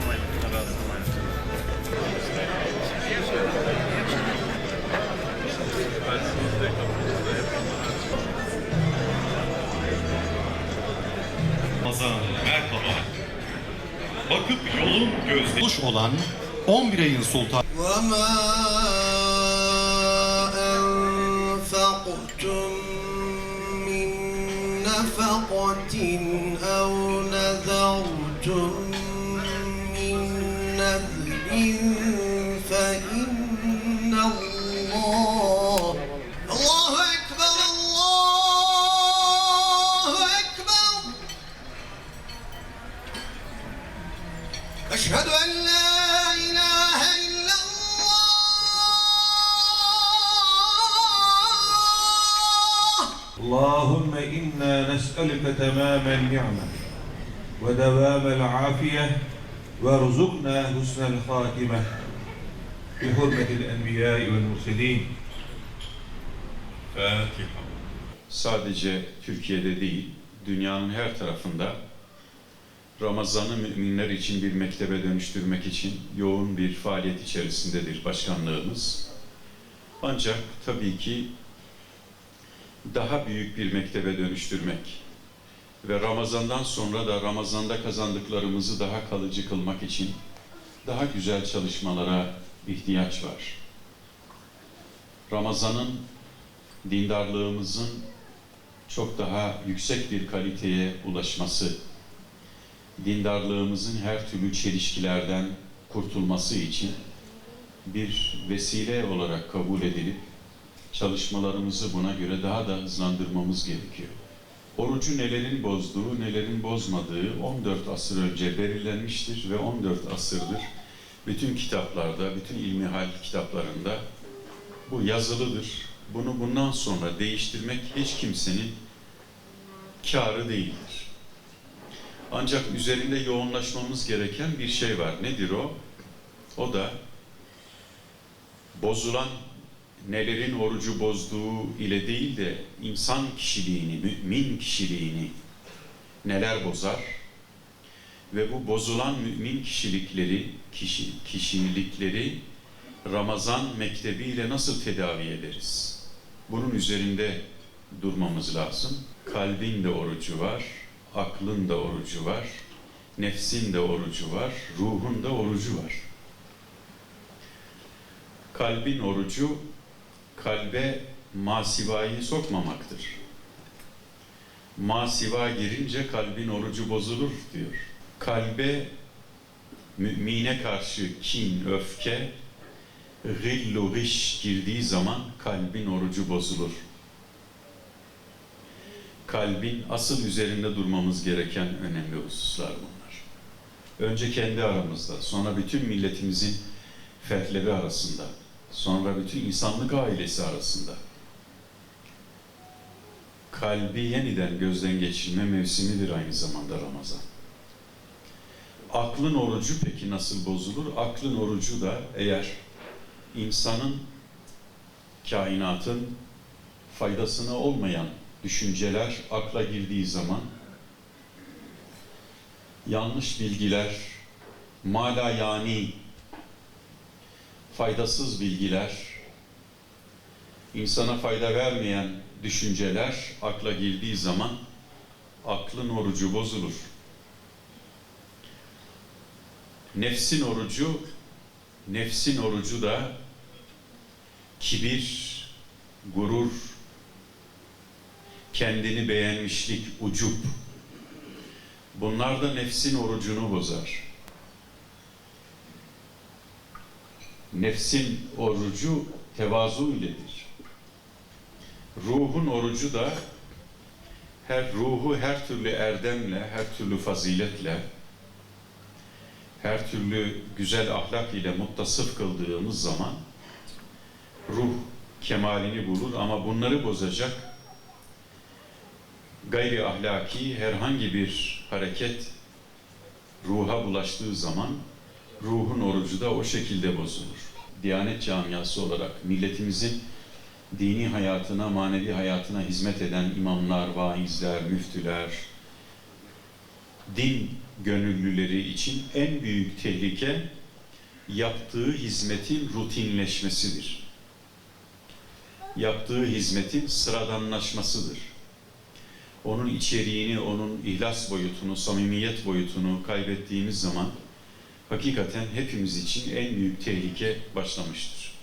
нормально, нравится нормально. Ramazan merhaba. Bakıp yolun gözde hoş olan 11 ayın sultan. وَمَا أَنْفَقْتُمْ مِنْ نَفَقَةٍ أَوْ نَذَرْتُمْ أشهد أن لا إله إلا الله اللهم إنا نسألك تمام النعمة ودوام العافية وارزقنا حسن الخاتمة بحرمة الأنبياء والمرسلين Fatiha. sadece Türkiye'de değil, dünyanın her tarafında Ramazan'ı müminler için bir mektebe dönüştürmek için yoğun bir faaliyet içerisindedir başkanlığımız. Ancak tabii ki daha büyük bir mektebe dönüştürmek ve Ramazan'dan sonra da Ramazan'da kazandıklarımızı daha kalıcı kılmak için daha güzel çalışmalara ihtiyaç var. Ramazan'ın dindarlığımızın çok daha yüksek bir kaliteye ulaşması, dindarlığımızın her türlü çelişkilerden kurtulması için bir vesile olarak kabul edilip çalışmalarımızı buna göre daha da hızlandırmamız gerekiyor. Orucu nelerin bozduğu, nelerin bozmadığı 14 asır önce belirlenmiştir ve 14 asırdır bütün kitaplarda, bütün ilmihal kitaplarında bu yazılıdır. Bunu bundan sonra değiştirmek hiç kimsenin kârı değildir. Ancak üzerinde yoğunlaşmamız gereken bir şey var. Nedir o? O da bozulan nelerin orucu bozduğu ile değil de insan kişiliğini, mümin kişiliğini neler bozar ve bu bozulan mümin kişilikleri, kişi, kişilikleri Ramazan mektebiyle nasıl tedavi ederiz? Bunun üzerinde durmamız lazım. Kalbin de orucu var, aklın da orucu var, nefsin de orucu var, ruhun da orucu var. Kalbin orucu kalbe masivayı sokmamaktır. Masiva girince kalbin orucu bozulur diyor. Kalbe mümine karşı kin, öfke, gillu giş girdiği zaman kalbin orucu bozulur. Kalbin asıl üzerinde durmamız gereken önemli hususlar bunlar. Önce kendi aramızda, sonra bütün milletimizin fertleri arasında, sonra bütün insanlık ailesi arasında. Kalbi yeniden gözden geçirme mevsimidir aynı zamanda Ramazan. Aklın orucu peki nasıl bozulur? Aklın orucu da eğer insanın, kainatın faydasına olmayan düşünceler akla girdiği zaman yanlış bilgiler, mala yani faydasız bilgiler, insana fayda vermeyen düşünceler akla girdiği zaman aklın orucu bozulur. Nefsin orucu, nefsin orucu da kibir, gurur, kendini beğenmişlik, ucup. Bunlar da nefsin orucunu bozar. Nefsin orucu tevazu iledir. Ruhun orucu da her ruhu her türlü erdemle, her türlü faziletle, her türlü güzel ahlak ile muttasıf kıldığımız zaman ruh kemalini bulur ama bunları bozacak gayri ahlaki herhangi bir hareket ruha bulaştığı zaman ruhun orucu da o şekilde bozulur. Diyanet camiası olarak milletimizin dini hayatına, manevi hayatına hizmet eden imamlar, vaizler, müftüler, din gönüllüleri için en büyük tehlike yaptığı hizmetin rutinleşmesidir. Yaptığı hizmetin sıradanlaşmasıdır. Onun içeriğini, onun ihlas boyutunu, samimiyet boyutunu kaybettiğimiz zaman hakikaten hepimiz için en büyük tehlike başlamıştır.